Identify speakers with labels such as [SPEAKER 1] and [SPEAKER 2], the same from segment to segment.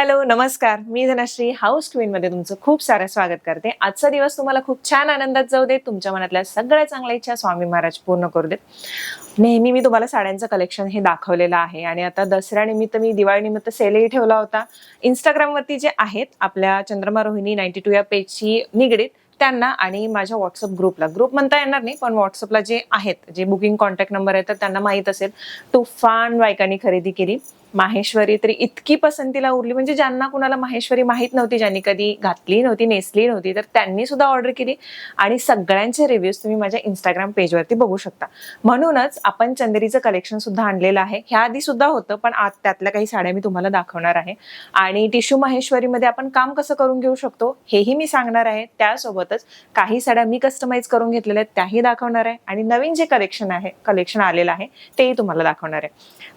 [SPEAKER 1] Hello नमस्कार. मी Dhanashree house queen मध्ये तुमचं खूप सारं स्वागत करते. आजचा दिवस तुम्हाला खूप छान आनंदात जाऊ देत. तुमच्या मनातल्या सगळ्या चांगल्या इच्छा स्वामी महाराज पूर्ण करू देत. नेहमी मी तुम्हाला साड्यांचं कलेक्शन हे दाखवलेलं आहे. आणि आता दसऱ्यानिमित्त मी दिवाळीनिमित्त सेलही ठेवला होता. इंस्टाग्रामवरती जे आहेत आपल्या चंद्रमा रोहिणी नाईन्टी टू या पेजशी निगडीत त्यांना आणि माझ्या व्हॉट्सअप ग्रुपला ग्रुप म्हणता येणार नाही पण व्हॉट्सअपला जे आहेत जे बुकिंग कॉन्टॅक्ट नंबर आहे तर त्यांना माहीत असेल. तुफान बायकांनी खरेदी केली. माहेश्वरी तरी इतकी पसंतीला उरली. म्हणजे ज्यांना कुणाला माहेश्वरी माहीत नव्हती ज्यांनी कधी घातली नव्हती नेसली नव्हती तर त्यांनी सुद्धा ऑर्डर केली. आणि सगळ्यांचे रिव्ह्यूज तुम्ही माझ्या इंस्टाग्राम पेजवरती बघू शकता. म्हणूनच आपण चंदेरीचं कलेक्शन सुद्धा आणलेलं आहे. ह्या आधी सुद्धा होतं पण आज त्यातल्या काही साड्या मी तुम्हाला दाखवणार आहे. आणि टिशू माहेश्वरीमध्ये आपण काम कसं करून घेऊ शकतो हेही मी सांगणार आहे. त्यासोबतच काही साड्या मी कस्टमाइज करून घेतलेल्या आहेत त्याही दाखवणार आहे. आणि नवीन जे कलेक्शन आहे कलेक्शन आलेलं आहे तेही तुम्हाला दाखवणार आहे.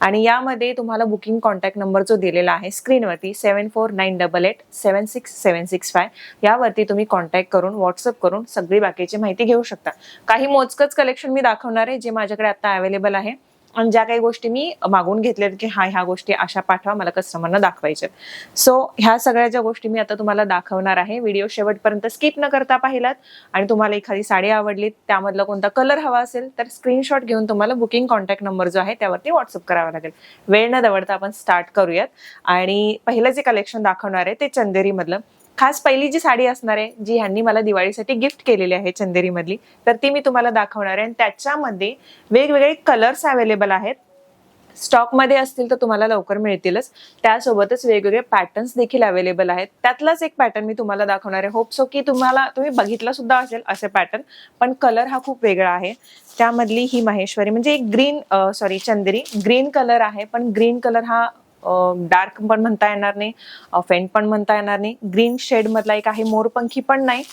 [SPEAKER 1] आणि यामध्ये तुम्हाला बुकिंग कॉन्टॅक्ट नंबर जो दिलेला आहे स्क्रीनवरती seven four nine double eight seven six seven six five यावरती तुम्ही कॉन्टॅक्ट करून व्हॉट्सअप करून सगळी बाकीची माहिती घेऊ शकता. काही मोजकच कलेक्शन मी दाखवणार आहे जे माझ्याकडे आता अवेलेबल आहे. आणि ज्या काही गोष्टी मी मागून घेतल्यात की हा ह्या गोष्टी अशा पाठवा मला कस्टमरना दाखवायच्या सो ह्या सगळ्या ज्या गोष्टी मी आता तुम्हाला दाखवणार आहे व्हिडिओ शेवटपर्यंत स्किप न करता पाहिलात आणि तुम्हाला एखादी साडी आवडली त्यामधला कोणता कलर हवा असेल तर स्क्रीनशॉट घेऊन तुम्हाला बुकिंग कॉन्टॅक्ट नंबर जो आहे त्यावरती व्हॉट्सअप करावा लागेल. वेळ न दवडता आपण स्टार्ट करूयात. आणि पहिलं जे कलेक्शन दाखवणार आहे ते चंदेरीमधलं. खास पहिली जी साडी असणार आहे जी ह्यांनी मला दिवाळीसाठी गिफ्ट केलेली आहे चंदेरी मधली तर ती मी तुम्हाला दाखवणार आहे. आणि त्याच्यामध्ये वेगवेगळे कलर्स अवेलेबल आहेत. स्टॉकमध्ये असतील तर तुम्हाला लवकर मिळतीलच. त्यासोबतच वेगवेगळे पॅटर्न्स देखील अवेलेबल आहेत. त्यातलाच एक पॅटर्न मी तुम्हाला दाखवणार आहे. होप सो की तुम्हाला तुम्ही बघितला सुद्धा असेल असे पॅटर्न पण कलर हा खूप वेगळा आहे. त्यामधली ही माहेश्वरी म्हणजे एक green sorry Chanderi green colour आहे पण ग्रीन कलर हा डार्क पण म्हणता येणार नाही फेंट पण म्हणता येणार नाही. ग्रीन शेड मधला एक आहे मोरपंखी पण नाही.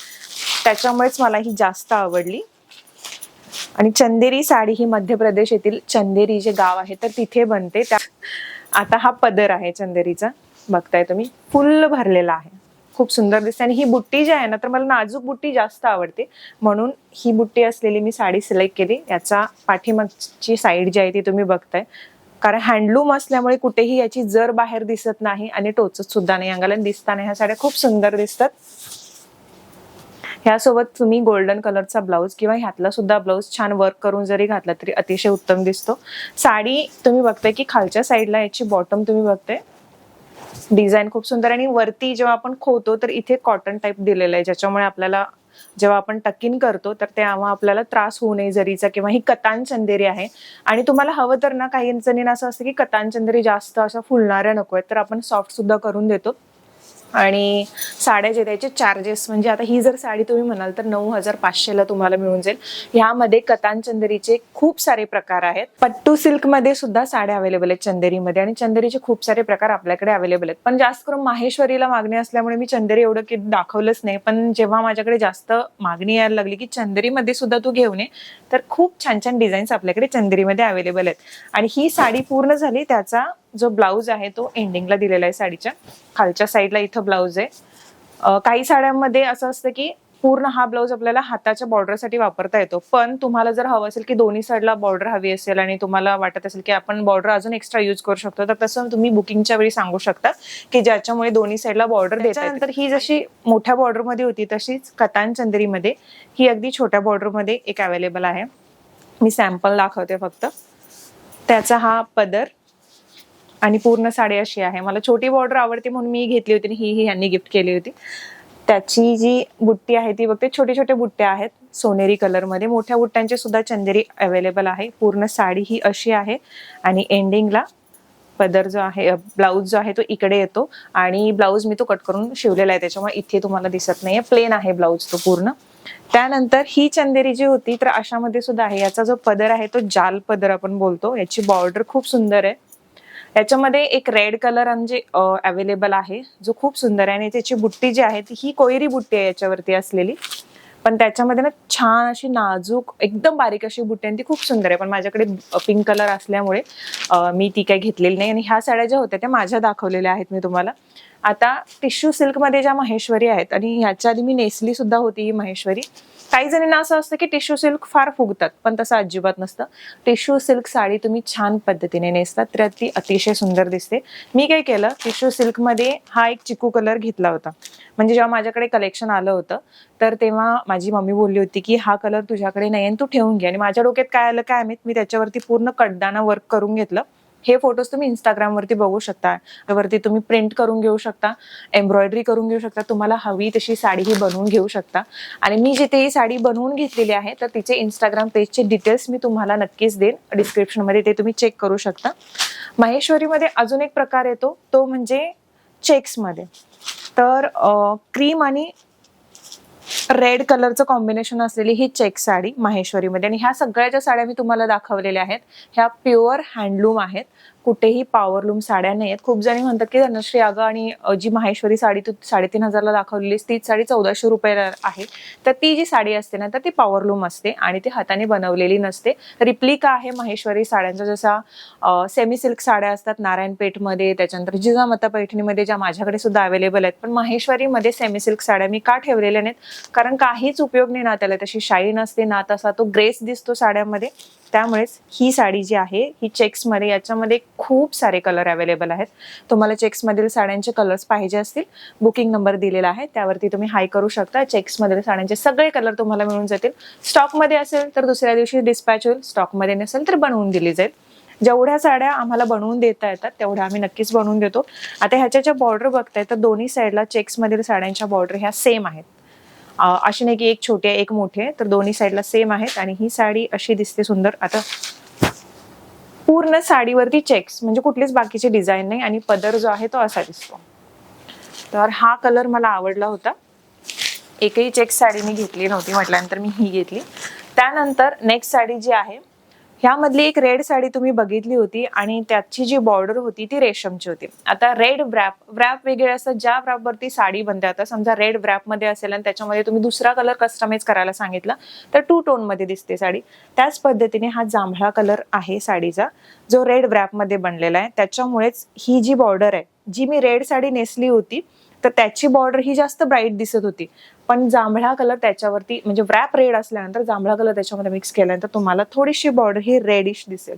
[SPEAKER 1] त्याच्यामुळेच मला ही जास्त आवडली. आणि चंदेरी साडी ही मध्य प्रदेश येथील चंदेरी जे गाव आहे तर तिथे बनते. त्या आता हा पदर आहे चंदेरीचा. बघताय तुम्ही फुल भरलेला आहे. खूप सुंदर दिसते. आणि ही बुट्टी जी आहे ना तर मला नाजूक बुट्टी जास्त आवडते. म्हणून ही बुट्टी असलेली मी साडी सिलेक्ट केली. याचा पाठीमागची साईड जी आहे ती तुम्ही बघताय. कारण हँडलूम असल्यामुळे कुठेही याची जर बाहेर दिसत नाही आणि टोचत सुद्धा नाही. अंगाला दिसताना ह्या साड्या खूप सुंदर दिसतात. ह्यासोबत तुम्ही गोल्डन कलरचा ब्लाऊज किंवा ह्यातला सुद्धा ब्लाऊज छान वर्क करून जरी घातला तरी अतिशय उत्तम दिसतो. साडी तुम्ही बघताय की खालच्या साईडला याची बॉटम तुम्ही बघताय. डिझाईन खूप सुंदर आणि वरती जेव्हा आपण खोतो तर इथे कॉटन टाईप दिलेलं आहे ज्याच्यामुळे आपल्याला जेव्हा आपण टकिन करतो तर तेव्हा आपल्याला त्रास होऊ नये जरीचा किंवा ही कतान चंदेरी आहे. आणि तुम्हाला हवं तर ना काही जणींना असं असतं की कतान चंदेरी जास्त अशा फुलणाऱ्या नको आहेत तर आपण सॉफ्ट सुद्धा करून देतो. आणि साड्या जे त्याचे चार्जेस म्हणजे आता ही जर साडी तुम्ही म्हणाल तर नऊ हजार पाचशेला तुम्हाला मिळून जाईल. ह्यामध्ये कतान चंदेरीचे खूप सारे प्रकार आहेत. पट्टू सिल्कमध्ये सुद्धा साड्या अवेलेबल आहेत चंदेरीमध्ये आणि चंदेरीचे खूप सारे प्रकार आपल्याकडे अवेलेबल आहेत. पण जास्त करून माहेश्वरीला मागणी असल्यामुळे मी चंदेरी एवढं की दाखवलंच नाही. पण जेव्हा माझ्याकडे जास्त मागणी यायला लागली की चंदेरीमध्ये सुद्धा तू घेऊन ये तर खूप छान छान डिझाईन्स आपल्याकडे चंदेरीमध्ये अवेलेबल आहेत. आणि ही साडी पूर्ण झाली त्याचा जो ब्लाऊज आहे तो एंडिंगला दिलेला आहे साडीच्या. खालच्या साईडला इथं ब्लाऊज आहे. काही साड्यांमध्ये असं असतं की पूर्ण हा ब्लाऊज आपल्याला हाताच्या बॉर्डरसाठी वापरता येतो. पण तुम्हाला जर हवं असेल की दोन्ही साईडला बॉर्डर हवी असेल आणि तुम्हाला वाटत असेल की आपण बॉर्डर अजून एक्स्ट्रा यूज करू शकतो तर तसं तुम्ही बुकिंगच्या वेळी सांगू शकता की ज्याच्यामुळे दोन्ही साईडला बॉर्डर त्याच्यानंतर ही जशी मोठ्या बॉर्डरमध्ये होती तशीच कतान चंदरीमध्ये ही अगदी छोट्या बॉर्डरमध्ये एक अवेलेबल आहे. मी सॅम्पल दाखवते फक्त. त्याचा हा पदर आणि पूर्ण साडी अशी आहे. मला छोटी बॉर्डर आवडते म्हणून मी घेतली होती आणि ही ही यांनी गिफ्ट केली होती. त्याची जी बुट्टी आहे ती बघते छोटे छोटे बुट्ट्या आहेत सोनेरी कलरमध्ये मोठ्या बुट्ट्यांची सुद्धा चंदेरी अवेलेबल आहे. पूर्ण साडी ही अशी आहे आणि एंडिंगला पदर जो आहे ब्लाऊज जो आहे तो इकडे येतो आणि ब्लाऊज मी तो कट करून शिवलेला आहे. त्याच्यामुळे इथे तुम्हाला दिसत नाहीये. प्लेन आहे ब्लाऊज तो पूर्ण. त्यानंतर ही चंदेरी जी होती तर अशामध्ये सुद्धा आहे. याचा जो पदर आहे तो जाल पदर आपण बोलतो. याची बॉर्डर खूप सुंदर आहे. याच्यामध्ये एक रेड कलर म्हणजे अवेलेबल आहे जो खूप सुंदर आहे आणि त्याची बुट्टी जी आहे ती ही कोयरी बुट्टी आहे याच्यावरती असलेली. पण त्याच्यामध्ये ना छान अशी नाजूक एकदम बारीक अशी बुट्टी आणि ती खूप सुंदर आहे. पण माझ्याकडे पिंक कलर असल्यामुळे मी ती काही घेतलेली नाही आणि ह्या साड्या ज्या होत्या त्या माझ्या दाखवलेल्या आहेत मी तुम्हाला. आता टिश्यू सिल्कमध्ये ज्या महेश्वरी आहेत आणि ह्याच्या आधी मी नेसली सुद्धा होती ही महेश्वरी. काही जणींना असं असतं की टिश्यू सिल्क फार फुगतात पण तसं अजिबात नसतं. टिश्यू सिल्क साडी तुम्ही छान पद्धतीने नेसतात तर ती अतिशय सुंदर दिसते. मी काय केलं टिश्यू सिल्कमध्ये हा एक चिकू कलर घेतला होता. म्हणजे जेव्हा माझ्याकडे कलेक्शन आलं होतं तर तेव्हा माझी मम्मी बोलली होती की हा कलर तुझ्याकडे नाही आणि तू ठेवून घे. आणि माझ्या डोक्यात काय आलं काय माहीत मी त्याच्यावरती पूर्ण कडदाना वर्क करून घेतलं. हे फोटोज तुम्ही इंस्टाग्रामवरती बघू शकता. वरती तुम्ही प्रिंट करून घेऊ शकता. एम्ब्रॉयडरी करून घेऊ शकता. तुम्हाला हवी तशी साडी ही बनवून घेऊ शकता. आणि मी जिथे ही साडी बनवून घेतलेली आहे तर तिचे इंस्टाग्राम पेजचे डिटेल्स मी तुम्हाला नक्कीच देईन. डिस्क्रिप्शनमध्ये ते तुम्ही चेक करू शकता. माहेश्वरीमध्ये अजून एक प्रकार येतो. तो म्हणजे चेक्समध्ये तर क्रीम आणि रेड कलरचं कॉम्बिनेशन असलेली ही चेक साडी माहेश्वरीमध्ये. आणि ह्या सगळ्या ज्या साड्या मी तुम्हाला दाखवलेल्या आहेत ह्या प्युअर हँडलूम आहेत. कुठेही पॉवरलूम साड्या नाही आहेत खूप जणी म्हणतात की धनश्री अगं आणि जी माहेश्वरी साडी तू साडेतीन हजारला दाखवलेलीस तीच साडी चौदाशे रुपयाला आहे. तर ती जी साडी असते ना तर ती पॉवरलूम असते आणि ती हाताने बनवलेली नसते. रिप्लिका आहे माहेश्वरी साड्यांचा जसा सेमी सिल्क साड्या असतात नारायणपेठमध्ये त्याच्यानंतर जिजामाता पैठणीमध्ये ज्या माझ्याकडे सुद्धा अवेलेबल आहेत. पण माहेश्वरीमध्ये सेमी सिल्क साड्या मी का ठेवलेल्या नाहीत? कारण काहीच उपयोग नाही ना त्याला तशी शाईन असते ना तसा तो ग्रेस दिसतो साड्यामध्ये. त्यामुळेच ही साडी जी आहे ही चेक्समध्ये याच्यामध्ये खूप सारे कलर अवेलेबल आहेत. तुम्हाला चेक्समधील साड्यांचे कलर्स पाहिजे असतील बुकिंग नंबर दिलेला आहे त्यावरती तुम्ही हाय करू शकता. चेक्समधील साड्यांचे सगळे कलर तुम्हाला मिळून जातील. स्टॉकमध्ये असेल तर दुसऱ्या दिवशी डिस्पॅच होईल. स्टॉकमध्ये नसेल तर बनवून दिली जाईल. जेवढ्या साड्या आम्हाला बनवून देता येतात तेवढ्या आम्ही नक्कीच बनवून देतो. आता ह्याच्या ज्या बॉर्डर बघताय तर दोन्ही साईडला चेक्समधील साड्यांच्या बॉर्डर ह्या सेम आहेत. अशी नाही की एक छोटी आहे एक मोठी आहे तर दोन्ही साईडला सेम आहेत. आणि ही साडी अशी दिसते सुंदर. आता पूर्ण साडीवरती चेक्स म्हणजे कुठलीच बाकीची डिझाईन नाही आणि पदर जो आहे तो असा दिसतो. तर हा कलर मला आवडला होता. एकही चेक साडी मी घेतली नव्हती म्हटल्यानंतर मी ही घेतली. त्यानंतर नेक्स्ट साडी जी आहे ह्यामधली एक रेड साडी तुम्ही बघितली होती आणि त्याची जी बॉर्डर होती ती रेशमची होती. आता रेड व्रॅप व्रॅप वेगळे असतात ज्या व्रॅपवरती साडी बनते आता समजा रेड व्रॅपमध्ये असेल आणि त्याच्यामध्ये तुम्ही दुसरा कलर कस्टमाइज करायला सांगितला तर टू टोनमध्ये दिसते साडी. त्याच पद्धतीने हा जांभळा कलर आहे साडीचा जो रेड व्रॅपमध्ये बनलेला आहे. त्याच्यामुळेच ही जी बॉर्डर आहे जी मी रेड साडी नेसली होती तर त्याची बॉर्डर ही जास्त ब्राईट दिसत होती. पण जांभळा कलर त्याच्यावरती म्हणजे व्रॅप रेड असल्यानंतर जांभळा कलर त्याच्यामध्ये मिक्स केल्यानंतर तुम्हाला थोडीशी बॉर्डर ही रेडिश दिसेल.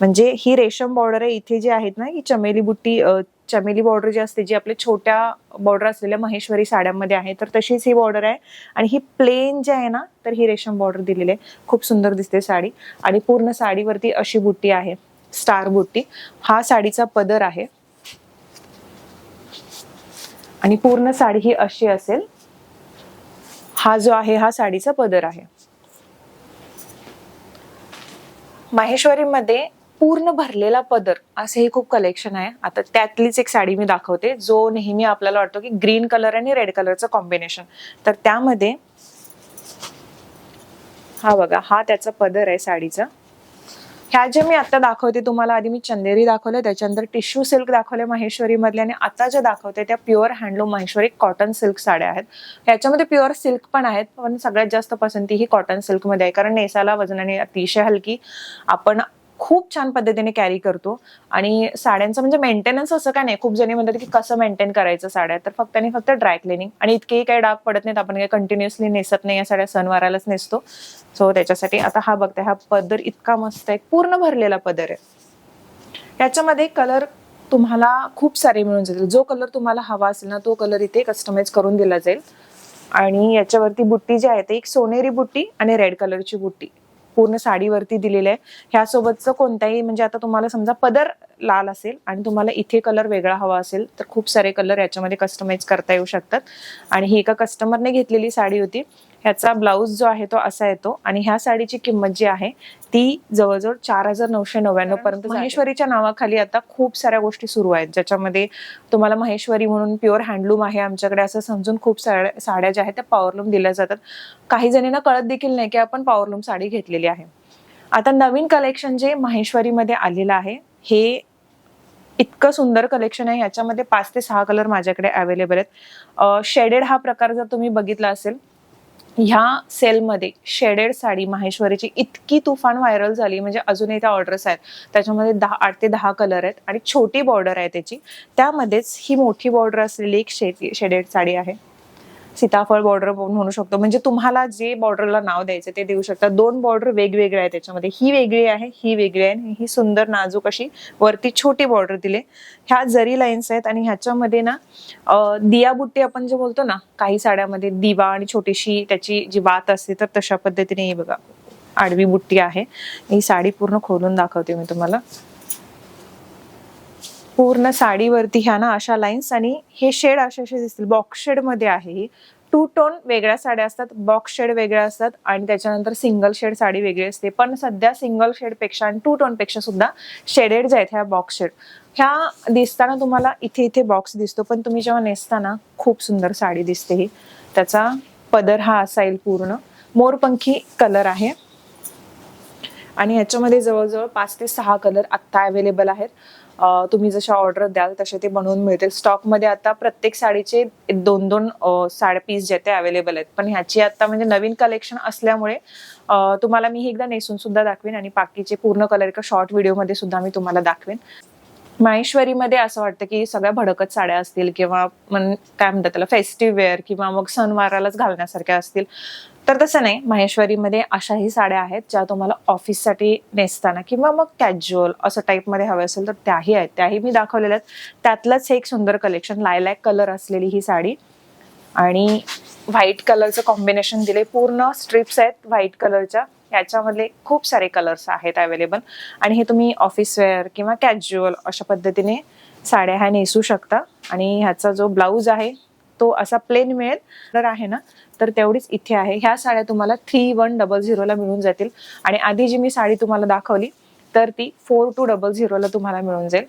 [SPEAKER 1] म्हणजे ही रेशम बॉर्डर आहे इथे जी आहेत ना ही चमेली बुट्टी चमेली बॉर्डर जी असते जी आपल्या छोट्या बॉर्डर असलेल्या महेश्वरी साड्यांमध्ये आहे तर तशीच ही बॉर्डर आहे. आणि ही प्लेन जी आहे ना तर ही रेशम बॉर्डर दिलेली आहे. खूप सुंदर दिसते साडी. आणि पूर्ण साडीवरती अशी बुट्टी आहे स्टार बुट्टी. हा साडीचा पदर आहे. आणि पूर्ण साडी ही अशी असेल. हा जो आहे हा साडीचा पदर आहे. माहेश्वरीमध्ये पूर्ण भरलेला पदर असे हे खूप कलेक्शन आहे. आता त्यातलीच एक साडी मी दाखवते जो नेहमी आपल्याला वाटतो की ग्रीन कलर आणि रेड कलरचं कॉम्बिनेशन तर त्यामध्ये हा बघा हा त्याचा पदर आहे साडीचा. ह्या जे मी आता दाखवते तुम्हाला आधी मी चंदेरी दाखवले त्याच्यानंतर टिश्यू सिल्क दाखवले माहेश्वरी मधले आणि आता ज्या दाखवते त्या pure handloom Maheshwari cotton silk साड्या आहेत. ह्याच्यामध्ये प्युअर सिल्क पण आहेत पण सगळ्यात जास्त पसंती ही कॉटन सिल्कमध्ये आहे कारण नेसाला वजनाने अतिशय हलकी. आपण खूप छान पद्धतीने कॅरी करतो. आणि साड्यांचं म्हणजे मेंटेनन्स असं काय नाही. खूप जणी म्हणतात की कसं मेंटेन करायचं साड्या? तर फक्त आणि फक्त ड्राय क्लिनिंग आणि इतकेही काही डाग पडत नाहीत. आपण काही कंटिन्युअसली नेसत नाही. या साड्या सणवारालाच नेसतो. सो त्याच्यासाठी आता हा बघताय हा पदर इतका मस्त आहे. पूर्ण भरलेला पदर आहे. याच्यामध्ये कलर तुम्हाला खूप सारे मिळून जातील. जो कलर तुम्हाला हवा असेल ना तो कलर इथे कस्टमाइज करून दिला जाईल. आणि याच्यावरती बुट्टी जी आहे ती एक सोनेरी बुट्टी आणि रेड कलरची बुट्टी. पूर्ण साडीवरती दिलेलं आहे. ह्यासोबतचं कोणताही म्हणजे आता तुम्हाला समजा पदर लाल असेल आणि तुम्हाला इथे कलर वेगळा हवा असेल तर खूप सारे कलर याच्यामध्ये कस्टमाइज करता येऊ शकतात. आणि ही एका कस्टमरने घेतलेली साडी होती. ह्याचा ब्लाऊज जो आहे तो असा येतो आणि ह्या साडीची किंमत जी आहे ती जवळजवळ चार हजार नऊशे नव्याण्णव पर्यंत महेश्वरीच्या नावाखाली आता खूप साऱ्या गोष्टी सुरू आहेत ज्याच्यामध्ये तुम्हाला महेश्वरी म्हणून प्युअर हँडलूम आहे आमच्याकडे असं समजून खूप साड्या साड्या ज्या आहेत त्या पॉवरलूम दिल्या जातात. काही जणींना कळत देखील नाही की आपण पॉवरलूम साडी घेतलेली आहे. आता नवीन कलेक्शन जे माहेश्वरीमध्ये आलेलं आहे हे इतकं सुंदर कलेक्शन आहे याच्यामध्ये पाच ते सहा कलर माझ्याकडे अवेलेबल आहेत. शेडेड हा प्रकार जर तुम्ही बघितला असेल ह्या सेलमध्ये शेडेड साडी माहेश्वरीची इतकी तुफान व्हायरल झाली म्हणजे अजूनही त्या ऑर्डर्स आहेत. त्याच्यामध्ये दहा आठ ते दहा कलर आहेत आणि छोटी बॉर्डर आहे त्याची. त्यामध्येच ही मोठी बॉर्डर असलेली एक शेड शेडेड साडी आहे. सीताफळ बॉर्डर म्हणू शकतो. म्हणजे तुम्हाला जे बॉर्डरला नाव द्यायचं ते देऊ शकता. दोन बॉर्डर वेगवेगळे आहेत त्याच्यामध्ये. ही वेगळी आहे ही वेगळी आहे ही सुंदर नाजूक अशी वरती छोटी बॉर्डर दिले. ह्या जरी लाईन्स आहेत आणि ह्याच्यामध्ये ना दियाबुट्टी दिया बुट्टी आपण जे बोलतो ना काही साड्यामध्ये दिवा आणि छोटीशी त्याची जी वात असते तर तशा पद्धतीने हे बघा. आडवी बुट्टी आहे. ही साडी पूर्ण खोलून दाखवते मी तुम्हाला. पूर्ण साडीवरती ह्या ना अशा लाईन्स आणि हे शेड असे असे दिसतील. बॉक्स शेडमध्ये आहे ही. टू टोन वेगळ्या साड्या असतात बॉक्स शेड वेगळ्या असतात आणि त्याच्यानंतर सिंगल शेड साडी वेगळी असते. पण सध्या सिंगल शेडपेक्षा आणि टू टोनपेक्षा सुद्धा शेडेड आहेत ह्या बॉक्स शेड ह्या दिसताना तुम्हाला इथे इथे बॉक्स दिसतो पण तुम्ही जेव्हा नेसताना खूप सुंदर साडी दिसते ही. त्याचा पदर हा असा येईल पूर्ण. मोरपंखी कलर आहे. आणि ह्याच्यामध्ये जवळजवळ पाच ते सहा कलर आत्ता अवेलेबल आहेत. तुम्ही जशा ऑर्डर द्याल तसे ते बनवून मिळतील. स्टॉकमध्ये आता प्रत्येक साडीचे दोन दोन साड्या पीस जे ते अवेलेबल आहेत. पण ह्याची आता म्हणजे नवीन कलेक्शन असल्यामुळे तुम्हाला मी एकदा नेसून सुद्धा दाखवेन आणि बाकीचे पूर्ण कलर का शॉर्ट व्हिडिओमध्ये सुद्धा मी तुम्हाला दाखवेन. माहेश्वरीमध्ये असं वाटतं की सगळ्या भडकत साड्या असतील किंवा काय म्हणतात त्याला फेस्टिव्ह वेअर किंवा मग सणवारालाच घालण्यासारख्या असतील. तर तसं नाही माहेश्वरीमध्ये अशाही साड्या आहेत ज्या तुम्हाला ऑफिससाठी नेसताना किंवा मग कॅज्युअल असं टाईपमध्ये हवे असेल तर त्याही आहेत. त्याही मी दाखवलेल्या आहेत. त्यातलंच हे एक सुंदर कलेक्शन लायलॅक कलर असलेली ही साडी. आणि व्हाईट कलरचं कॉम्बिनेशन दिले. पूर्ण स्ट्रिप्स आहेत व्हाईट कलरच्या याच्यामधले खूप सारे कलर्स आहेत अवेलेबल आणि हे तुम्ही ऑफिस वेअर किंवा कॅज्युअल अशा पद्धतीने साड्या ह्या नेसू शकता. आणि ह्याचा जो ब्लाऊज आहे तो असा प्लेन मिळेल. तर आहे ना तर तेवढीच इथे आहे. ह्या साड्या तुम्हाला थ्री वन डबल झिरोला मिळून जातील. आणि आधी जी मी साडी तुम्हाला दाखवली तर ती फोर टू डबल झिरोला तुम्हाला मिळून जाईल.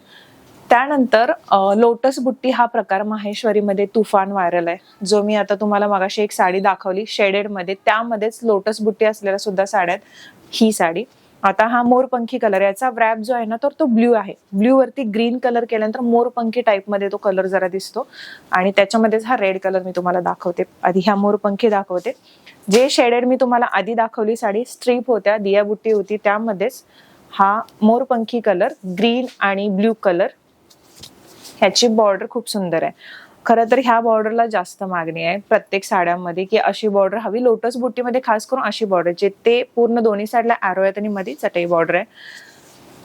[SPEAKER 1] त्यानंतर लोटस बुट्टी हा प्रकार माहेश्वरीमध्ये तुफान व्हायरल आहे. जो मी आता तुम्हाला मगाशी एक साडी दाखवली शेडेडमध्ये त्यामध्येच लोटस बुट्टी असलेल्या सुद्धा साड्या आहेत. ही साडी. आता हा मोरपंखी कलर याचा व्रॅप जो आहे ना तर तो ब्ल्यू आहे. ब्ल्यू वरती ग्रीन कलर केल्यानंतर मोरपंखी टाईपमध्ये तो कलर जरा दिसतो. आणि त्याच्यामध्येच हा रेड कलर मी तुम्हाला दाखवते. आधी ह्या मोरपंखी दाखवते. जे शेडेड मी तुम्हाला आधी दाखवली साडी स्ट्रीप होत्या दियाबुट्टी होती त्यामध्येच हा मोरपंखी कलर ग्रीन आणि ब्ल्यू कलर ह्याची बॉर्डर खूप सुंदर आहे. खरं तर ह्या बॉर्डरला जास्त मागणी आहे प्रत्येक साड्यांमध्ये की अशी बॉर्डर हवी. लोटस बुट्टीमध्ये खास करून अशी बॉर्डर जे ते पूर्ण दोन्ही साईडला ॲरो आहेत आणि मध्ये चटई बॉर्डर आहे.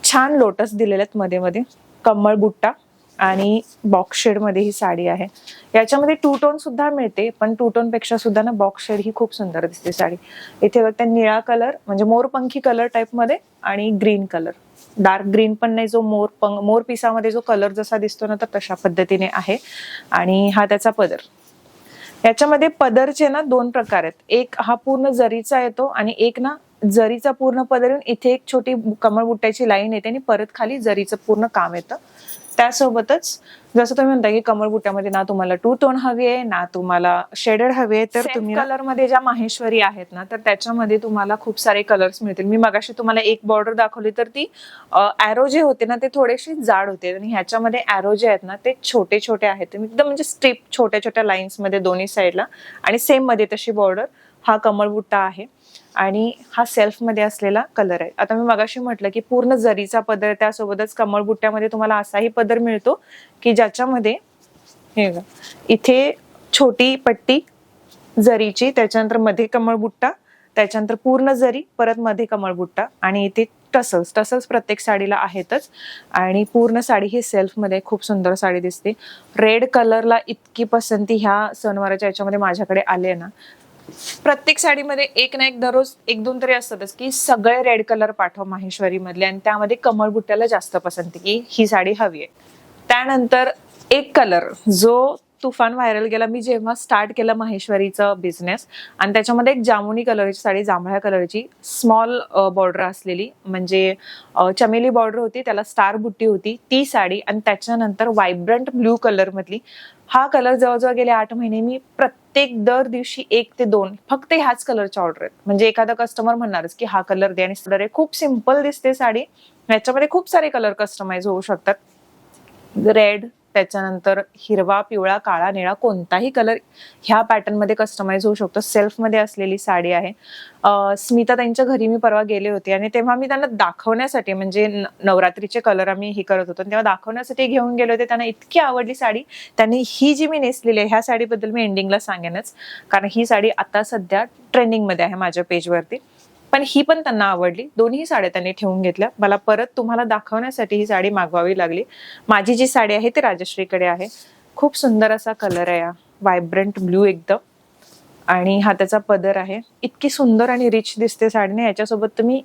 [SPEAKER 1] छान लोटस दिलेले आहेत मध्ये मध्ये. कमळ बुट्टा आणि बॉक्स शेडमध्ये ही साडी आहे. याच्यामध्ये टू टोन सुद्धा मिळते पण टू टोनपेक्षा सुद्धा ना बॉक्स शेड ही खूप सुंदर दिसते साडी. इथे बघता निळा कलर म्हणजे मोरपंखी कलर टाईपमध्ये आणि ग्रीन कलर डार्क ग्रीन पण नाही जो मोर पंग मोर पिसामध्ये जो कलर जसा दिसतो ना तर तशा पद्धतीने आहे. आणि हा त्याचा पदर. याच्यामध्ये पदरचे ना दोन प्रकार आहेत. एक हा पूर्ण जरीचा येतो आणि एक ना जरीचा पूर्ण पदर येऊन इथे एक छोटी कमळ बुट्ट्याची लाईन येते आणि परत खाली जरीचं पूर्ण काम येतं. त्यासोबतच जसं तुम्ही म्हणता की कमळ बुट्ट्यामध्ये ना तुम्हाला टू टोन हवी आहे ना तुम्हाला शेडेड हवी आहे तर तुम्ही कलरमध्ये ज्या माहेश्वरी आहेत ना तर त्याच्यामध्ये तुम्हाला खूप सारे कलर्स मिळतील. मी मगाशी तुम्हाला एक बॉर्डर दाखवली तर ती अॅरो जे होते ना ते थोडेसे जाड होते. आणि ह्याच्यामध्ये अॅरो जे आहेत ना ते छोटे छोटे आहेत. एकदम म्हणजे स्ट्रिप छोट्या छोट्या लाईन्समध्ये दोन्ही साईडला आणि सेममध्ये तशी बॉर्डर हा कमळ बुट्टा आहे आणि हा सेल्फमध्ये असलेला कलर आहे. आता मी मगाशी म्हटलं की पूर्ण जरीचा पदर आहे, त्यासोबतच कमळ बुट्ट्यामध्ये तुम्हाला असाही पदर मिळतो की ज्याच्यामध्ये हे इथे छोटी पट्टी जरीची त्याच्यानंतरमध्ये कमळ बुट्टा त्याच्यानंतर पूर्ण जरी परत मध्ये कमळ बुट्टा आणि इथे टसल्स. टसल्स प्रत्येक साडीला आहेतच आणि पूर्ण साडी ही सेल्फमध्ये खूप सुंदर साडी दिसते. रेड कलरला इतकी पसंती ह्या सणवाराच्या याच्यामध्ये माझ्याकडे आली आहे ना प्रत्येक साडीमध्ये एक ना एक दररोज एक दोन तरी असतातच की सगळे रेड कलर पाठव माहेश्वरी मधले आणि त्यामध्ये कमळ बुट्ट्याला जास्त पसंती की ही साडी हवी आहे. त्यानंतर एक कलर जो तुफान व्हायरल गेला मी जेव्हा स्टार्ट केलं माहेश्वरीचं बिझनेस आणि त्याच्यामध्ये एक जामुनी कलरची साडी जांभळ्या कलरची स्मॉल बॉर्डर असलेली म्हणजे चमेली बॉर्डर होती त्याला स्टार बुट्टी होती ती साडी आणि त्याच्यानंतर व्हायब्रंट ब्ल्यू कलरमधली हा कलर जवळजवळ गेले आठ महिने मी प्रत्येक दर दिवशी एक ते दोन फक्त ह्याच कलरच्या ऑर्डर आहेत. म्हणजे एखादा कस्टमर म्हणणारच की हा कलर दे आणि आहे. खूप सिंपल दिसते साडी. याच्यामध्ये खूप सारे कलर कस्टमाइज होऊ शकतात. रेड त्याच्यानंतर हिरवा पिवळा काळा निळा कोणताही कलर ह्या पॅटर्नमध्ये कस्टमाईज कस्टमाइज होऊ शकतो. सेल्फमध्ये असलेली साडी आहे. स्मिता त्यांच्या घरी मी परवा गेले होते आणि तेव्हा मी त्यांना दाखवण्यासाठी म्हणजे न- नवरात्रीचे कलर आम्ही हे करत होतो. तेव्हा दाखवण्यासाठी घेऊन गेले होते. त्यांना इतकी आवडली साडी. त्यांनी ही जी मी नेसलेली आहे ह्या साडीबद्दल मी एंडिंगला सांगेनच. कारण ही साडी आता सध्या ट्रेंडिंगमध्ये आहे माझ्या पेजवरती पण ही पण त्यांना आवडली. दोन्ही साड्या त्यांनी ठेवून घेतल्या. मला परत तुम्हाला दाखवण्यासाठी ही साडी मागवावी लागली. माझी जी साडी आहे ती राजश्रीकडे आहे. खूप सुंदर असा कलर आहे व्हायब्रंट ब्ल्यू एकदम. आणि हा त्याचा पदर आहे. इतकी सुंदर आणि रिच दिसते साडीने याच्यासोबत तुम्ही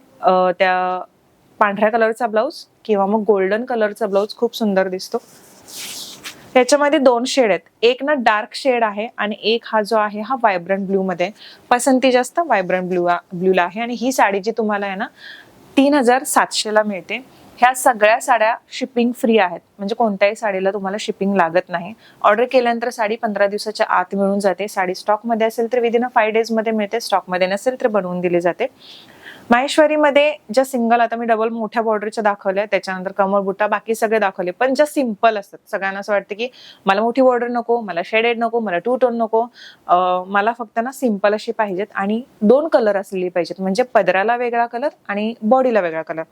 [SPEAKER 1] त्या पांढऱ्या कलरचा ब्लाऊज किंवा मग गोल्डन कलरचा ब्लाऊज खूप सुंदर दिसतो. ह्याच्यामध्ये दोन शेड आहेत. एक ना डार्क शेड आहे आणि एक हा जो आहे हा व्हायब्रंट ब्ल्यू मध्ये. पसंती जास्त व्हायब्रंट ब्ल्यू ब्ल्यूला आहे. आणि ही साडी जी तुम्हाला आहे ना तीन हजार सातशेला मिळते. ह्या सगळ्या साड्या शिपिंग फ्री आहेत. म्हणजे कोणत्याही साडीला तुम्हाला शिपिंग लागत नाही. ऑर्डर केल्यानंतर साडी पंधरा दिवसाच्या आत मिळून जाते. साडी स्टॉकमध्ये असेल तर विदिन अ डेजमध्ये मिळते. स्टॉकमध्ये नसेल तर बनवून दिली जाते. माहेश्वरीमध्ये ज्या सिंगल आता मी डबल मोठ्या बॉर्डरच्या दाखवल्या त्याच्यानंतर कमर बुट्टा बाकी सगळे दाखवले. पण ज्या सिंपल असतात सगळ्यांना असं वाटतं की मला मोठी बॉर्डर नको मला शेडेड नको मला टू टोन नको. मला फक्त ना सिंपल अशी पाहिजेत आणि दोन कलर असलेली पाहिजेत. म्हणजे पदराला वेगळा कलर आणि बॉडीला वेगळा कलर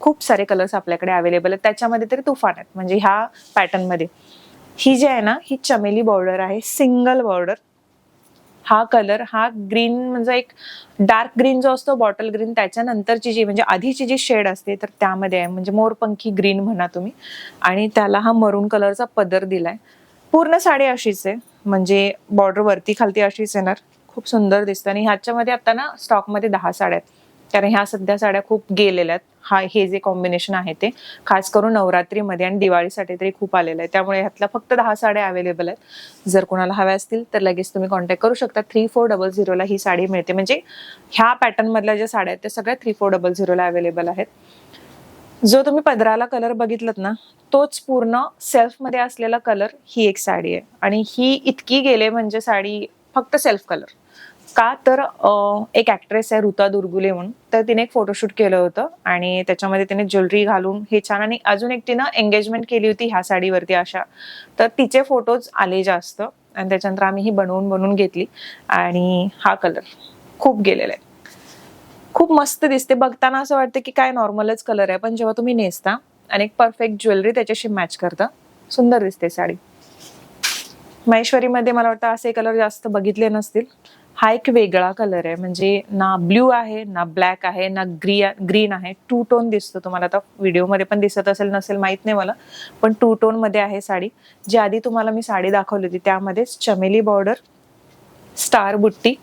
[SPEAKER 1] खूप सारे कलर्स आपल्याकडे अवेलेबल आहेत. त्याच्यामध्ये तरी तुफान आहेत. म्हणजे ह्या पॅटर्नमध्ये ही जी आहे ना ही चमेली बॉर्डर आहे सिंगल बॉर्डर हा कलर हा ग्रीन म्हणजे एक डार्क ग्रीन जो असतो बॉटल ग्रीन त्याच्यानंतरची जी म्हणजे आधीची जी शेड असते तर त्यामध्ये आहे. म्हणजे मोरपंखी ग्रीन म्हणा तुम्ही. आणि त्याला हा मरून कलरचा पदर दिलाय. पूर्ण साडी अशीच आहे. म्हणजे बॉर्डर वरती खालती अशीच येणार. खूप सुंदर दिसतं. आणि ह्याच्यामध्ये आता ना स्टॉकमध्ये दहा साड्या आहेत. कारण ह्या सध्या साड्या खूप गेलेल्या आहेत. हा हे जे कॉम्बिनेशन आहे ते खास करून नवरात्रीमध्ये आणि दिवाळीसाठी तरी खूप आलेलं आहे. त्यामुळे ह्यातल्या फक्त दहा साड्या अवेलेबल आहेत. जर कोणाला हव्या असतील तर लगेच तुम्ही कॉन्टॅक्ट करू शकता. थ्री फोर डबल झिरोला ही साडी मिळते. म्हणजे ह्या पॅटर्न मधल्या ज्या साड्या आहेत त्या सगळ्या थ्री फोर डबल झिरोला अवेलेबल आहेत. जो तुम्ही पदराला कलर बघितलात ना तोच पूर्ण सेल्फमध्ये असलेला कलर ही एक साडी आहे. आणि ही इतकी गेले म्हणजे साडी फक्त सेल्फ कलर का तर एक ऍक्ट्रेस आहे ऋता दुर्गुले म्हणून. तर तिने एक फोटोशूट केलं होतं आणि त्याच्यामध्ये तिने ज्वेलरी घालून हे छान आणि अजून एक तिनं एंगेजमेंट केली होती ह्या साडीवरती अशा. तर तिचे फोटोज आले जास्त आणि त्याच्यानंतर आम्ही ही बनवून बनवून घेतली आणि हा कलर खूप गेलेला आहे. खूप मस्त दिसते. बघताना असं वाटतं की काय नॉर्मलच कलर आहे पण जेव्हा तुम्ही नेसता आणि एक परफेक्ट ज्वेलरी त्याच्याशी मॅच करता सुंदर दिसते साडी. महेश्वरीमध्ये मला वाटतं असे कलर जास्त बघितले नसतील. हा एक वेगळा कलर आहे. म्हणजे ना ब्ल्यू आहे ना ब्लॅक आहे ना ग्री ग्रीन आहे. टू टोन दिसतो तुम्हाला. आता व्हिडिओमध्ये पण दिसत असेल नसेल माहीत नाही मला. पण टू टोनमध्ये आहे साडी. जी आधी तुम्हाला मी साडी दाखवली होती त्यामध्येच चमेली बॉर्डर स्टार बुट्टी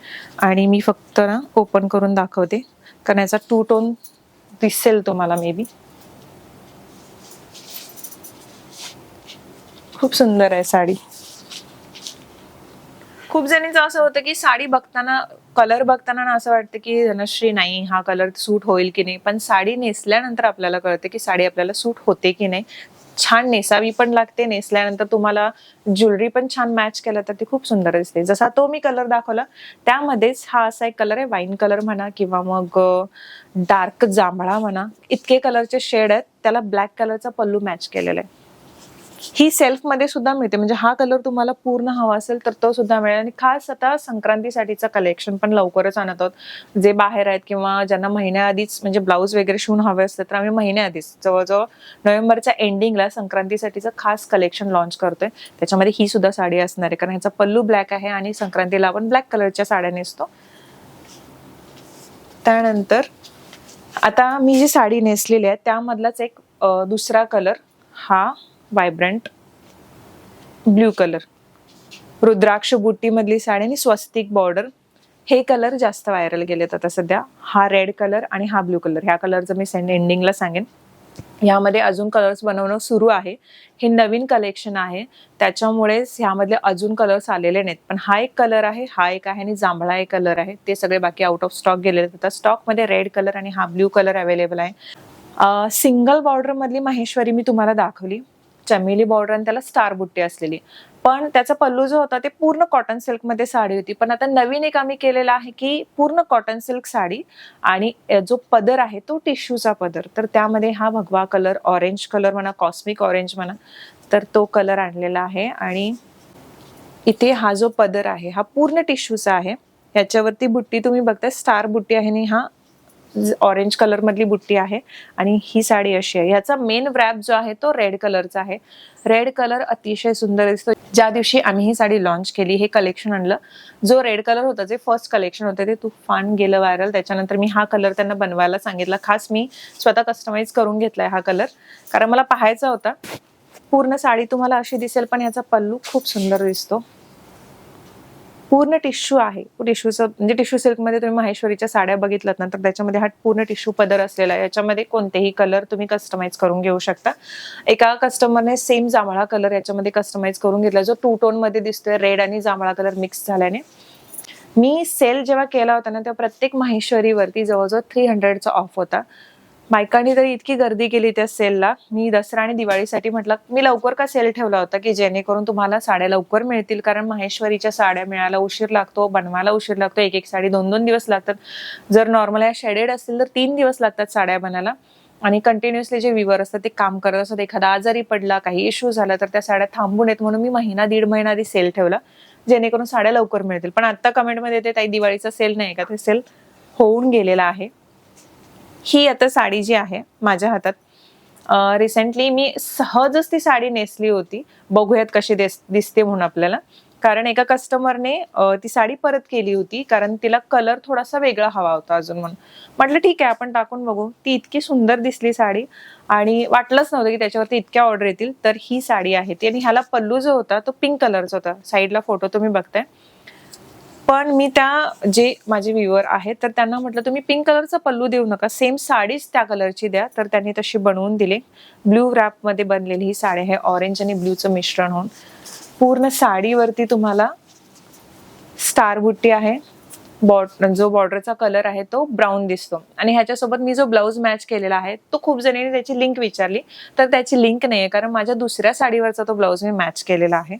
[SPEAKER 1] आणि मी फक्त ना ओपन करून दाखवते. कारण याचा टू टोन दिसेल तुम्हाला मे बी खूप सुंदर आहे साडी. खूप जणींचं असं होतं की साडी बघताना कलर बघताना ना असं वाटतं की धनश्री नाही हा कलर सूट होईल की नाही. पण साडी नेसल्यानंतर आपल्याला कळते की साडी आपल्याला सूट होते की नाही. छान नेसावी पण लागते. नेसल्यानंतर तुम्हाला ज्वेलरी पण छान मॅच केलं तर ती खूप सुंदर दिसते. जसा तो मी कलर दाखवला त्यामध्येच हा असा एक कलर आहे वाईन कलर म्हणा किंवा मग डार्क जांभळा म्हणा. इतके कलरचे शेड आहेत त्याला ब्लॅक कलरचा पल्लू मॅच केलेला आहे. ही सेल्फमध्ये सुद्धा मिळते. म्हणजे हा कलर तुम्हाला पूर्ण हवा असेल तर तो सुद्धा मिळेल. आणि खास आता संक्रांतीसाठीचं कलेक्शन पण लवकरच आणत आहोत. जे बाहेर आहेत किंवा ज्यांना महिन्याआधीच म्हणजे ब्लाऊज वगैरे शिवून हवे असते तर आम्ही महिन्याआधीच जवळजवळ नोव्हेंबरच्या एंडिंगला संक्रांतीसाठीचं खास कलेक्शन लॉन्च करतोय. त्याच्यामध्ये ही सुद्धा साडी असणार आहे. कारण ह्याचा पल्लू ब्लॅक आहे आणि संक्रांतीला आपण ब्लॅक कलरच्या साड्या नेसतो. त्यानंतर आता मी जी साडी नेसलेली आहे त्यामधलाच एक दुसरा कलर हा व्हायब्रंट ब्ल्यू कलर रुद्राक्ष बुट्टीमधली साडी आणि स्वस्तिक बॉर्डर हे कलर जास्त व्हायरल गेलेत आता सध्या. हा रेड कलर आणि हा ब्ल्यू कलर ह्या कलरचं मी सेंड एंडिंगला सांगेन. यामध्ये अजून कलर्स बनवणं सुरू आहे. हे नवीन कलेक्शन आहे. त्याच्यामुळेच ह्यामधले अजून कलर्स आलेले नाहीत. पण हा एक कलर आहे हा एक आहे आणि जांभळा एक कलर आहे. ते सगळे बाकी आउट ऑफ स्टॉक गेलेले आता स्टॉकमध्ये रेड कलर आणि हा ब्ल्यू कलर अवेलेबल आहे. सिंगल बॉर्डरमधली महेश्वरी माहेश्वरी मी तुम्हाला दाखवली. चमेली बॉर्डर आणि त्याला स्टार बुट्टी असलेली. पण त्याचा पल्लू जो होता ते पूर्ण कॉटन सिल्कमध्ये साडी होती. पण आता नवीन एक आम्ही केलेला आहे की पूर्ण कॉटन सिल्क साडी आणि जो पदर आहे तो टिश्यूचा पदर. तर त्यामध्ये हा भगवा कलर ऑरेंज कलर म्हणा कॉस्मिक ऑरेंज म्हणा तर तो कलर आणलेला आहे. आणि इथे हा जो पदर आहे हा पूर्ण टिश्यूचा आहे. याच्यावरती बुट्टी तुम्ही बघताय स्टार बुट्टी आहे आणि हा ऑरेंज कलर मधली बुट्टी आहे आणि ही साडी अशी आहे. ह्याचा मेन व्रॅप जो आहे तो रेड कलरचा आहे. रेड कलर अतिशय सुंदर दिसतो. ज्या दिवशी आम्ही ही साडी लॉन्च केली हे कलेक्शन आणलं जो रेड कलर होता जे फर्स्ट कलेक्शन होतं ते तुफान गेलं व्हायरल त्याच्यानंतर मी हा कलर त्यांना बनवायला सांगितला. खास मी स्वतः कस्टमाइज करून घेतलाय हा कलर कारण मला पाहायचा होता. पूर्ण साडी तुम्हाला अशी दिसेल पण याचा पल्लू खूप सुंदर दिसतो. पूर्ण टिश्यू आहे. टिश्यूचं म्हणजे टिश्यू सिल्कमध्ये तुम्ही माहेश्वरीच्या साड्या बघितल्यात ना तर त्याच्यामध्ये हा पूर्ण टिश्यू पदर असलेला आहे. याच्यामध्ये कोणतेही कलर तुम्ही कस्टमाइज करून घेऊ शकता. एका कस्टमरने सेम जांभळा कलर याच्यामध्ये कस्टमाइज करून घेतला. जो टू टोनमध्ये दिसतोय रेड आणि जांभळा कलर मिक्स झाल्याने. मी सेल जेव्हा केला होता ना तेव्हा प्रत्येक माहेश्वरीवरती जवळजवळ थ्री हंड्रेडचा ऑफ होता. बायकांनी तरी इतकी गर्दी केली त्या सेलला मी दसरा आणि दिवाळीसाठी म्हटलं मी लवकर का सेल ठेवला होता की जेणेकरून तुम्हाला साड्या लवकर मिळतील? कारण माहेश्वरीच्या साड्या मिळायला उशीर लागतो बनवायला उशीर लागतो एक एक साडी दोन दोन दिवस लागतात. जर नॉर्मल या शेडेड असतील तर तीन दिवस लागतात साड्या बनायला. आणि कंटिन्युअसली जे विवर असतात ते काम करत असतात. एखादा आजारी पडला काही इश्यू झाला तर त्या साड्या थांबून येत म्हणून मी महिना दीड महिना आधी सेल ठेवला जेणेकरून साड्या लवकर मिळतील. पण आता कमेंटमध्ये येते ताई दिवाळीचा सेल नाही का? ते सेल होऊन गेलेला आहे. ही आता साडी जी आहे माझ्या हातात. रिसेंटली मी सहजच ती साडी नेसली होती. बघूयात कशी दिसते म्हणून आपल्याला. कारण एका कस्टमरने ती साडी परत केली होती. कारण तिला कलर थोडासा वेगळा हवा होता अजून म्हणून. म्हटलं ठीक आहे आपण टाकून बघू. ती इतकी सुंदर दिसली साडी. आणि वाटलंच नव्हतं की त्याच्यावरती इतक्या ऑर्डर येतील. तर ही साडी आहे ती. आणि ह्याला पल्लू जो होता तो पिंक कलरचा होता. साईडला फोटो तुम्ही बघताय. पण मी त्या जे माझे व्ह्युअर आहेत तर त्यांना म्हटलं तुम्ही पिंक कलरचा पल्लू देऊ नका. सेम साडीच त्या कलरची द्या. तर त्यांनी तशी बनवून दिली. ब्ल्यू रॅपमध्ये बनलेली ही साडी आहे ऑरेंज आणि ब्ल्यूचं मिश्रण होऊन. पूर्ण साडीवरती तुम्हाला स्टार बुट्टी आहे. बॉट जो बॉर्डरचा कलर आहे तो ब्राऊन दिसतो. आणि ह्याच्यासोबत मी जो ब्लाऊज मॅच केलेला आहे तो खूप जणांनी त्याची लिंक विचारली. तर त्याची लिंक नाही आहे कारण माझ्या दुसऱ्या साडीवरचा तो ब्लाऊज मी मॅच केलेला आहे.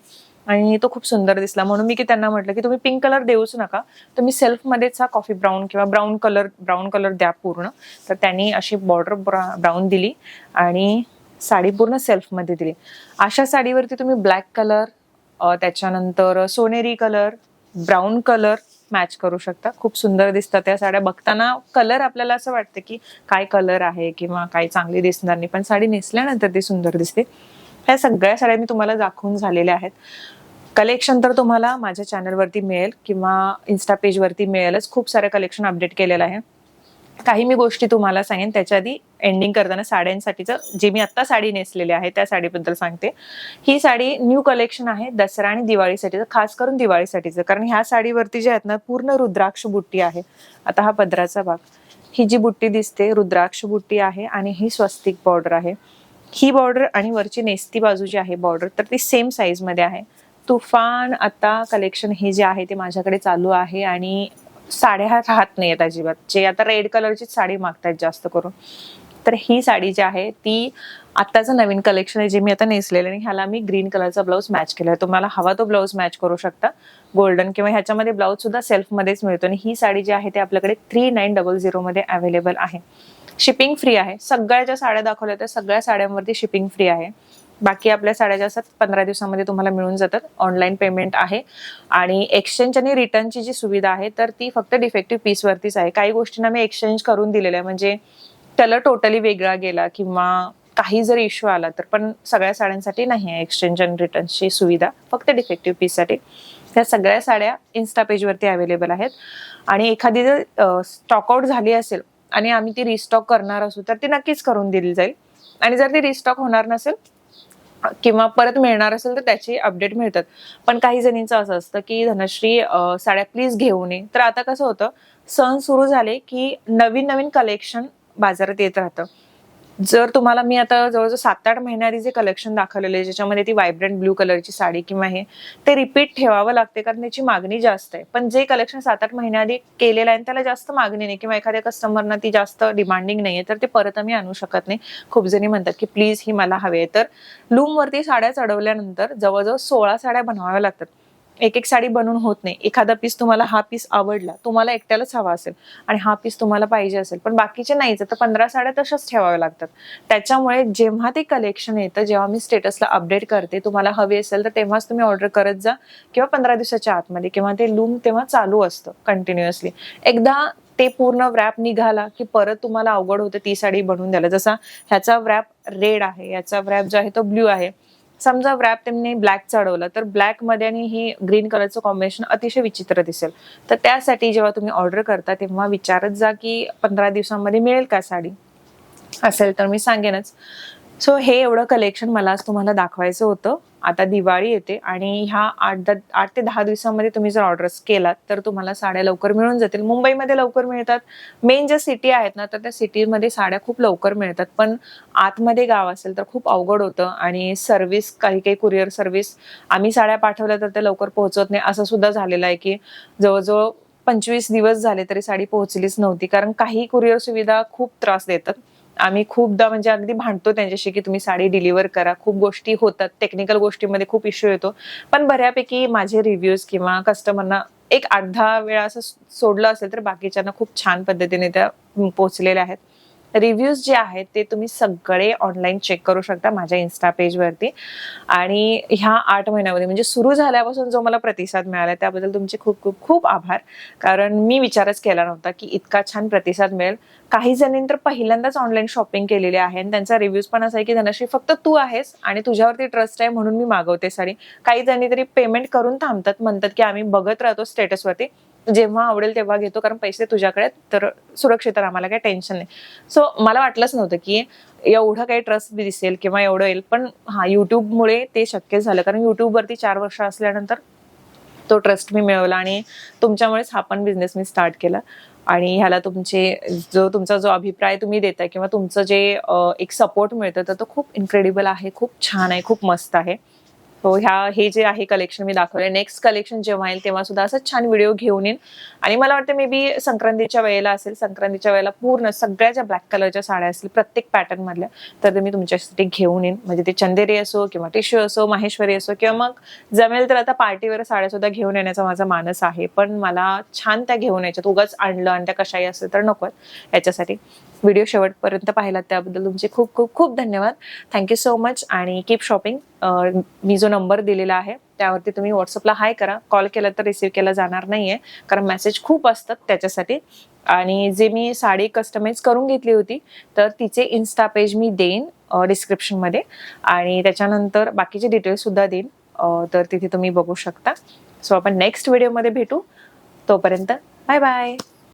[SPEAKER 1] आणि तो खूप सुंदर दिसला. म्हणून मी की त्यांना म्हटलं की तुम्ही पिंक कलर देऊच नका. तुम्ही सेल्फ मध्येच हा कॉफी ब्राऊन किंवा ब्राऊन कलर ब्राऊन कलर द्या पूर्ण. तर त्यांनी अशी बॉर्डर ब्राऊन दिली आणि साडी पूर्ण सेल्फमध्ये दिली. अशा साडीवरती तुम्ही ब्लॅक कलर त्याच्यानंतर सोनेरी कलर ब्राऊन कलर मॅच करू शकता. खूप सुंदर दिसतात त्या साड्या. बघताना कलर आपल्याला असं वाटतं की काय कलर आहे किंवा काय चांगली दिसणार नाही. पण साडी नेसल्यानंतर ती सुंदर दिसते. ह्या सगळ्या साड्या मी तुम्हाला दाखवून झालेल्या आहेत. कलेक्शन तर तुम्हाला माझ्या चॅनलवरती मिळेल किंवा इन्स्टा पेजवरती मिळेलच. खूप सारं कलेक्शन अपडेट केलेलं आहे. काही मी गोष्टी तुम्हाला सांगेन. त्याच्या आधी एंडिंग करताना साड्यांसाठीचं जे मी आता साडी नेसलेली आहे त्या साडीबद्दल सांगते. ही साडी न्यू कलेक्शन आहे. दसरा आणि दिवाळीसाठीचं खास करून दिवाळीसाठीचं. कारण ह्या साडीवरती जे आहेत ना पूर्ण रुद्राक्ष बुट्टी आहे. आता हा पदराचा भाग. ही जी बुट्टी दिसते रुद्राक्ष बुट्टी आहे आणि ही स्वस्तिक बॉर्डर आहे. ही बॉर्डर आणि वरची नेस्ती बाजू जी आहे बॉर्डर तर ती सेम साईजमध्ये आहे. तुफान आता कलेक्शन हे जे आहे ते माझ्याकडे चालू आहे आणि साड्या राहत आहेत अजिबात. जे आता रेड कलरचीच साडी मागतायत जास्त करून. तर ही साडी जी आहे ती आत्ताचं नवीन कलेक्शन आहे जे मी आता नेसलेलं आणि ह्याला मी ग्रीन कलरचा ब्लाऊज मॅच केला आहे. तुम्हाला हवा तो ब्लाऊज मॅच करू शकता. गोल्डन किंवा ह्याच्यामध्ये ब्लाऊज सुद्धा सेल्फमध्येच मिळतो आणि ही साडी जी आहे ती आपल्याकडे थ्री नाईन डबल झिरो मध्ये अवेलेबल आहे. शिपिंग फ्री आहे. सगळ्या ज्या साड्या दाखवल्या त्या सगळ्या साड्यांवरती शिपिंग फ्री आहे. बाकी आपल्या साड्या ज्या असतात पंधरा दिवसामध्ये तुम्हाला मिळून जातात. ऑनलाईन पेमेंट आहे. आणि एक्सचेंज आणि रिटर्नची जी सुविधा आहे तर ती फक्त डिफेक्टिव्ह पीसवरतीच आहे. काही गोष्टींना मी एक्सचेंज करून दिलेलं आहे म्हणजे कलर टोटली वेगळा गेला किंवा काही जर इश्यू आला तर पण सगळ्या साड्यांसाठी नाही आहे एक्सचेंज आणि रिटर्नची सुविधा. फक्त डिफेक्टिव्ह पीससाठी त्या सगळ्या साड्या इन्स्टा पेजवरती अवेलेबल आहेत. आणि एखादी जर स्टॉकआउट झाली असेल आणि आम्ही ती रिस्टॉक करणार असू तर ती नक्कीच करून दिली जाईल. आणि जर ती रिस्टॉक होणार नसेल किंवा परत मिळणार असेल तर त्याची अपडेट मिळतात. पण काही जणींचं असं असतं की धनश्री साड्या प्लीज घेऊ नये. तर आता कसं होतं सण सुरू झाले की नवीन नवीन कलेक्शन बाजारात येत राहतं. जर तुम्हाला मी आता जवळजवळ सात आठ महिन्याआधी जे कलेक्शन दाखवलेले ज्याच्यामध्ये ती व्हायब्रंट ब्ल्यू कलरची साडी किंवा हे ते रिपीट ठेवावं लागते कारण त्याची मागणी जास्त आहे. पण जे कलेक्शन सात आठ महिन्याआधी केलेलं आहे त्याला जास्त मागणी नाही किंवा एखाद्या कस्टमरना ती जास्त डिमांडिंग नाहीये तर ते परत आम्ही आणू शकत नाही. खूप जणी म्हणतात की प्लीज ही मला हवी आहे. तर लूमवरती साड्या चढवल्यानंतर जवळजवळ सोळा साड्या बनवाव्या लागतात. एक एक साडी बनवून होत नाही. एखादा पीस तुम्हाला हा पीस आवडला तुम्हाला एकट्यालाच हवा असेल आणि हा पीस तुम्हाला पाहिजे असेल पण बाकीचे नाहीच तर पंधरा साड्या तशाच ठेवाव्या लागतात. त्याच्यामुळे जेव्हा ते कलेक्शन येतं जेव्हा मी स्टेटसला अपडेट करते तुम्हाला हवी असेल तर तेव्हाच तुम्ही ऑर्डर करत जा किंवा पंधरा दिवसाच्या आतमध्ये किंवा ते लूम तेव्हा चालू असतं कंटिन्युअसली एकदा ते पूर्ण रॅप निघाला की परत तुम्हाला अवघड होतं ती साडी बनवून द्यायला. जसा ह्याचा रॅप रेड आहे याचा रॅप जो आहे तो ब्ल्यू आहे. समजा रॅप त्यांनी ब्लॅक चढवलं तर ब्लॅकमध्ये आणि ही ग्रीन कलरचं कॉम्बिनेशन अतिशय विचित्र दिसेल. तर त्यासाठी जेव्हा तुम्ही ऑर्डर करता तेव्हा विचारत जा की पंधरा दिवसांमध्ये मिळेल का साडी? असेल तर मी सांगेनच. सो हे एवढं कलेक्शन मला आज तुम्हाला दाखवायचं होतं. आता दिवाळी येते आणि ह्या आठ द आठ ते दहा दिवसांमध्ये तुम्ही जर ऑर्डर्स केलात तर तुम्हाला साड्या लवकर मिळून जातील. मुंबईमध्ये लवकर मिळतात. मेन ज्या सिटी आहेत ना तर त्या सिटीमध्ये साड्या खूप लवकर मिळतात. पण आतमध्ये गाव असेल तर खूप अवघड होतं आणि सर्व्हिस काही काही कुरिअर सर्व्हिस आम्ही साड्या पाठवल्या तर ते लवकर पोहोचत नाही. असं सुद्धा झालेलं आहे की जवळजवळ पंचवीस दिवस झाले तरी साडी पोहोचलीच नव्हती. कारण काही कुरिअर सुविधा खूप त्रास देतात. आम्ही खूपदा म्हणजे अगदी भांडतो त्यांच्याशी की तुम्ही साडी डिलिव्हर करा. खूप गोष्टी होतात. टेक्निकल गोष्टीमध्ये खूप इश्यू येतो. पण बऱ्यापैकी माझे रिव्ह्यूज किंवा कस्टमरना एक अर्धा वेळा असं सोडलं असेल तर बाकीच्यांना खूप छान पद्धतीने त्या पोहोचलेल्या आहेत. रिव्ह्यूज जे आहेत ते तुम्ही सगळे ऑनलाईन चेक करू शकता माझ्या इन्स्टा पेजवरती आणि ह्या आठ महिन्यामध्ये म्हणजे सुरू झाल्यापासून जो मला प्रतिसाद मिळाला त्याबद्दल तुमचे खूप खूप खूप आभार. कारण मी विचारच केला नव्हता की इतका छान प्रतिसाद मिळेल. काही जणींनी तर पहिल्यांदाच ऑनलाईन शॉपिंग केलेली आहे आणि त्यांचा रिव्ह्यूज पण असा आहे की धनश्री फक्त तू आहेस आणि तुझ्यावरती ट्रस्ट आहे म्हणून मी मागवते साडी. काही जणी तरी पेमेंट करून थांबतात म्हणतात की आम्ही बघत राहतो स्टेटसवरती जेव्हा आवडेल तेव्हा घेतो कारण पैसे तुझ्याकडे तर सुरक्षित आहे, आम्हाला काही टेन्शन नाही. सो मला वाटलंच नव्हतं की एवढं काही ट्रस्ट दिसेल किंवा एवढं येईल पण हा युट्यूबमुळे ते शक्य झालं. कारण युट्यूबवरती चार वर्ष असल्यानंतर तो ट्रस्ट मी मिळवला आणि तुमच्यामुळेच हा पण बिझनेस मी स्टार्ट केला. आणि ह्याला तुमचे जो तुमचा जो अभिप्राय तुम्ही देताय किंवा तुमचं जे एक सपोर्ट मिळतं तर तो खूप इन्क्रेडिबल आहे खूप छान आहे खूप मस्त आहे. हो ह्या हे जे आहे कलेक्शन मी दाखवले नेक्स्ट कलेक्शन जेव्हा येईल तेव्हा सुद्धा असं छान व्हिडिओ घेऊन येईन. आणि मला वाटतं मे बी संक्रांतीच्या वेळेला असेल संक्रांतीच्या वेळेला पूर्ण सगळ्या ज्या ब्लॅक कलरच्या साड्या असतील प्रत्येक पॅटर्न मधल्या तर मी तुमच्यासाठी घेऊन येईन. म्हणजे ते चंदेरी असो किंवा टिश्यू असो माहेश्वरी असो किंवा मग जमेल तर आता पार्टीवर साड्या सुद्धा घेऊन येण्याचा माझा मानस आहे. पण मला छान त्या घेऊन यायच्यात. उगाच आणलं आणि त्या कशाही असेल तर नको याच्यासाठी. व्हिडिओ शेवटपर्यंत पाहिलात त्याबद्दल तुमचे खूप खूप खूप धन्यवाद. थँक्यू सो मच आणि कीप शॉपिंग मी जो नंबर दिलेला आहे त्यावरती तुम्ही व्हॉट्सअपला हाय करा. कॉल केला तर रिसीव्ह केला जाणार नाही आहे कारण मेसेज खूप असतात त्याच्यासाठी. आणि जे मी साडी कस्टमाइज करून घेतली होती तर तिचे इन्स्टा पेज मी देईन डिस्क्रिप्शनमध्ये आणि त्याच्यानंतर बाकीचे डिटेल्स सुद्धा देईन तर तिथे तुम्ही बघू शकता. सो आपण नेक्स्ट व्हिडिओमध्ये भेटू. तोपर्यंत बाय बाय